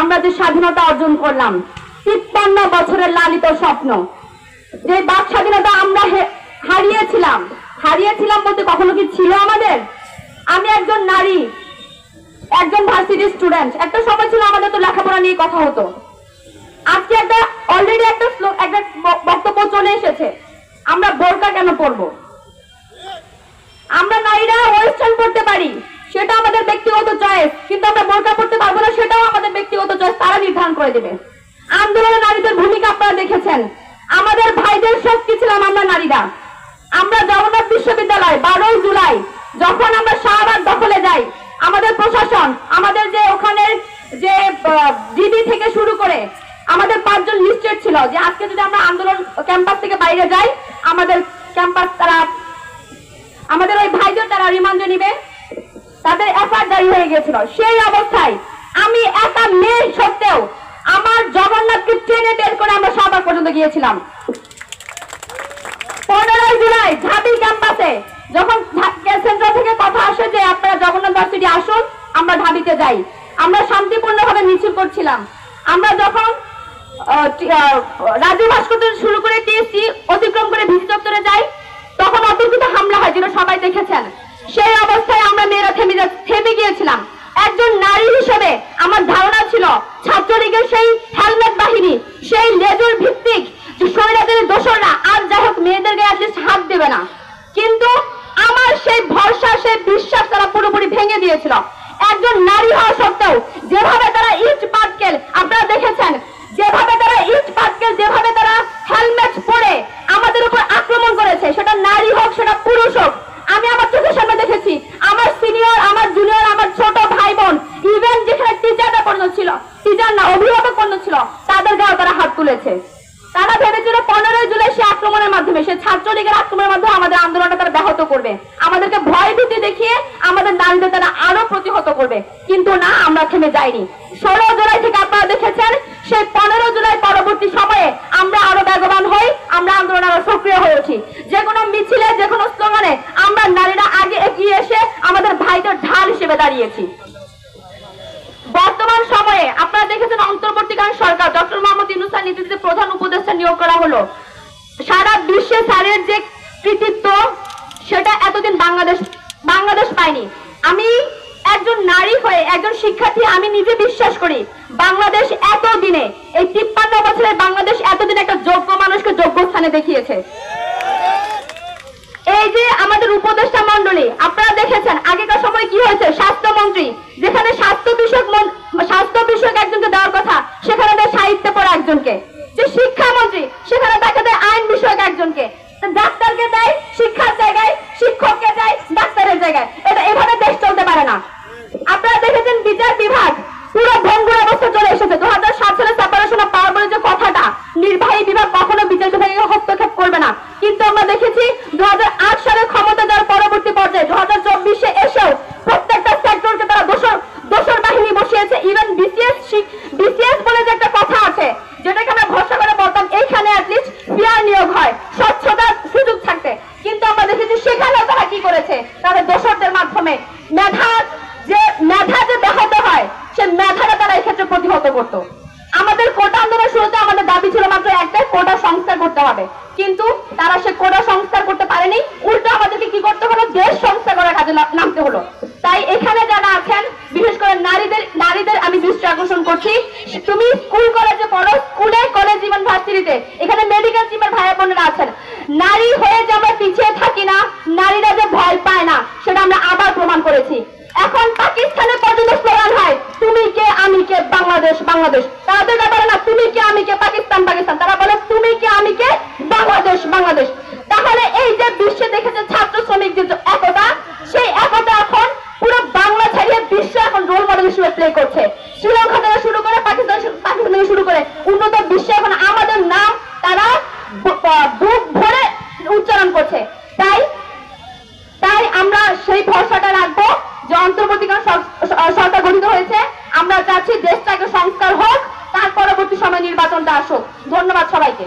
আমরা যে স্বাধীনতা অর্জন করলাম, তিপ্পান্ন বছরের লালিত স্বপ্ন। যে বাক স্বাধীনতা আমরা হারিয়েছিলাম হারিয়েছিলাম বলতে কখনো কি ছিল আমাদের? আমি একজন নারী, একজন ভার্সিটি স্টুডেন্ট, একটা সময় ছিল আমাদের তো লেখাপড়া নিয়ে কথা হতো। আজকে একটা অলরেডি একটা একটা বক্তব্য চলে এসেছে, আমরা বোরকা কেন পরবো? আমরা নারীরা ওয়েস্টার্ন পড়তে পারি। সেটা আমাদের ব্যক্তিগত চয়েস কিন্তু আমরা বোরকা পড়তে পারব না, সেটাও আমাদের ব্যক্তিগত চয়েস তারা নির্ধারণ করে দেবে। আন্দোলনে নারীদের ভূমিকা আপনারা দেখেছেন। আমাদের ভাইদের শক্তি ছিলাম আমরা নারীরা। আমরা জগন্নাথ বিশ্ববিদ্যালয়, বারোই জুলাই, যখন আমরা শাহবাগ দখলে যাই, আমাদের প্রশাসন, আমাদের যে ওখানের যে ডিবি থেকে শুরু করে, আমাদের পাঁচজন লিস্টেড ছিল যে আজকে যদি আমরা আন্দোলন ক্যাম্পাস থেকে বাইরে যাই, আমাদের ক্যাম্পাস তারা, আমাদের ওই ভাইদের তারা রিমান্ডে নিবে। তাদের এফআইআর জারি হয়ে গেছিল সেই অবস্থায় আমি একা মেয়ে সত্ত্বেও আমার জগন্নাথকে ট্রেনে বের করে আমরা শাহবাগ পর্যন্ত গিয়েছিলাম। পনেরোই জুলাই ঢাবি ক্যাম্পাসে যখন সেন্টার থেকে কথা আসে যে আপনারা জগন্নাথ ভার্সিটি আসুন আমরা ঢাবিতে যাই। আমরা শান্তিপূর্ণভাবে মিছিল করছিলাম। আমরা যখন আহ, টি- রাজু ভাস্কর শুরু করে টিএসসি অতিক্রম করে ভিসি দপ্তরে যাই তখন অতর্কিত হামলা হয় যেটা সবাই দেখেছেন সেই অবস্থায় আমরা মেয়েরা থেমে যা- থেমে গিয়েছিলাম একজন নারী হিসেবে আমার ধারণা ছিল ছাত্রলীগের সেই হেলমেট বাহিনী, সেই লেজুর ভিত্তিক স্বৈরাচারী দোসররা আর যাই হোক মেয়েদেরকে অ্যাটলিস্ট হাত দেবে না। কিন্তু আমার সেই ভরসা, সেই বিশ্বাস তারা পুরোপুরি ভেঙে দিয়েছিল। একজন নারী হওয়া সত্ত্বেও যেভাবে তারা ইট পাটকেল আপনারা দেখেছেন যেভাবে তারা ইট পাটকেল যেভাবে তারা হেলমেট পরে আমাদের উপর আক্রমণ করেছে সেটা নারী হোক সেটা পুরুষ হোক আমি আমার চোখের সামনে দেখেছি আমার সিনিয়র আমার জুনিয়র আমার ছোট ভাই বোন ইভেন যেখানে টিচাররা পর্যন্ত ছিল টিচার না অভিভাবক পর্যন্ত ছিল তাদের গায়ে তারা হাত তুলেছে তারা ভেবেছিল পনেরোই জুলাই সে সে ছাত্রলীগের আক্রমণের মাধ্যমে আমাদের আন্দোলনটা তারা ব্যাহত করবে। আমাদেরকে ভয় ভীতি দেখিয়ে আমাদের নারীদের তারা আরও প্রতিহত করবে। কিন্তু না, আমরা থেমে যাইনি। ষোলো জুলাই থেকে আপনারা দেখেছেন, সেই পনেরো জুলাই পরবর্তী সময়ে আমরা আরও বেগবান হই, আমরা আন্দোলন আরও সক্রিয় হয়ে উঠি। যে কোনো মিছিলে, যে কোনো স্লোগানে আমরা নারীরা আগে এগিয়ে এসে আমাদের ভাইদের ঢাল হিসেবে দাঁড়িয়েছি। বর্তমান সময়ে আপনারা দেখেছেন অন্তর্বর্তীকালীন সরকার, ডক্টর মোহাম্মদ ইউনুসার নেতৃত্বে প্রধান উপদেষ্টা নিয়োগ করা হলো। সারা বিশ্বে স্যারের যে কৃতিত্ব, সেটা এতদিন বাংলাদেশ বাংলাদেশ পায়নি। আমি একজন নারী হয়ে, একজন শিক্ষার্থী, আমি নিজে বিশ্বাস করি, বাংলাদেশ এতদিনে, এই তিপ্পান্ন বছরের বাংলাদেশ এতদিন একটা যোগ্য মানুষকে যোগ্য স্থানে দেখিয়েছে। এই যে আমাদের উপদেষ্টা মন্ডলী আপনারা দেখেছেন, আগেকার সময় কি হয়েছে? স্বাস্থ্যমন্ত্রী, যেখানে স্বাস্থ্য বিষয়ক স্বাস্থ্য বিষয়ক একজনকে দেওয়ার কথা, সেখানে দেয় সাহিত্য পড়া একজনকে। যে শিক্ষামন্ত্রী, সেখানে তাকে দেয় আইন বিষয়ক একজনকে। তা ডাক্তারকে দেয় শিক্ষার জায়গায় শিক্ষককে দেয় ডাক্তারের জায়গায় এটা এভাবে দেশ চলতে পারে না আপনারা দেখেছেন বিচার বিভাগ পুরো ভঙ্গুর অবস্থা চলে এসেছে দু হাজার সাত সালে সেপারেশন অফ পাওয়ার বলে যে কথাটা নির্বাহী বিভাগ কখনো বিচার বিভাগে হস্তক্ষেপ করবে না কিন্তু আমরা দেখেছি দু সালে ক্ষমতা দেওয়ার পরবর্তী পর্যায়ে দু হাজার চব্বিশে এসেও প্রত্যেকটা সেক্টরকে তারা দোষর দোষর বাহিনী বসিয়েছে ইভেন বিসিএস বিসিএস বলে যে একটা কথা আছে যেটাকে আমরা ভরসা করে বলতাম এইখানে অ্যাটলিস্ট ফেয়ার নিয়োগ হয় স্বচ্ছতার সুযোগ থাকতে কিন্তু আমরা দেখেছি সেখানেও তারা কি করেছে তাদের দোষরদের মাধ্যমে মেধা যে মেধা যে ব্যাহত হয় সে মেধাটা তারা এক্ষেত্রে প্রতিহত করতো আমাদের কোটা আন্দোলন শুরুতে আমাদের দাবি ছিল মাত্র একটাই, কোটা সংস্কার করতে হবে। কিন্তু তারা সে কোটা সংস্কার করতে পারেনি, উল্টো আমাদেরকে কি করতে হলো? দেশ সংস্কার করার কাজে নামতে হলো। তাই এখানে যারা আছেন, বিশেষ করে নারীদের নারীদের আমি দৃষ্টি আকর্ষণ করছি, তুমি স্কুল কলেজে পড়ো, স্কুলে কলেজ জীবন ভার্সিটিতে, এখানে মেডিকেল টিমের ভাই বোনেরা আছেন। নারী হয়ে যে আমরা পিছিয়ে থাকি না, নারীরা যে ভয় পায় না, সেটা আমরা আবার প্রমাণ করেছি। এখন পাকিস্তানে পর্যন্ত স্লোগান হয়, তুমি কে, আমি কে, বাংলাদেশ বাংলাদেশ। তাদের ব্যাপারে না, তুমি কে, আমি কে, পাকিস্তান পাকিস্তান। তারা বলে, তুমি কে, আমি কে? বাংলাদেশ বাংলাদেশ। তাহলে এই যে বিশ্বে দেখেছে ছাত্র শ্রমিক যে একতা, সেই একতা এখন পুরো বাংলা ছাড়িয়ে বিশ্ব এখন রোল মডেল হিসেবে প্লে করছে। শ্রীলঙ্কা থেকে শুরু করে পাকিস্তান পাকিস্তান থেকে শুরু করে উন্নত বিশ্বে এখন আমাদের নাম তারা বুক ভরে উচ্চারণ করছে। তাই তাই আমরা সেই ভরসাটা রাখব যে অন্তর্বর্তীকালীন সরকার গঠিত হয়েছে। আমরা চাচ্ছি দেশটাকে সংস্কার হোক তার পরবর্তী সময় নির্বাচনটা আসুক। ধন্যবাদ সবাইকে।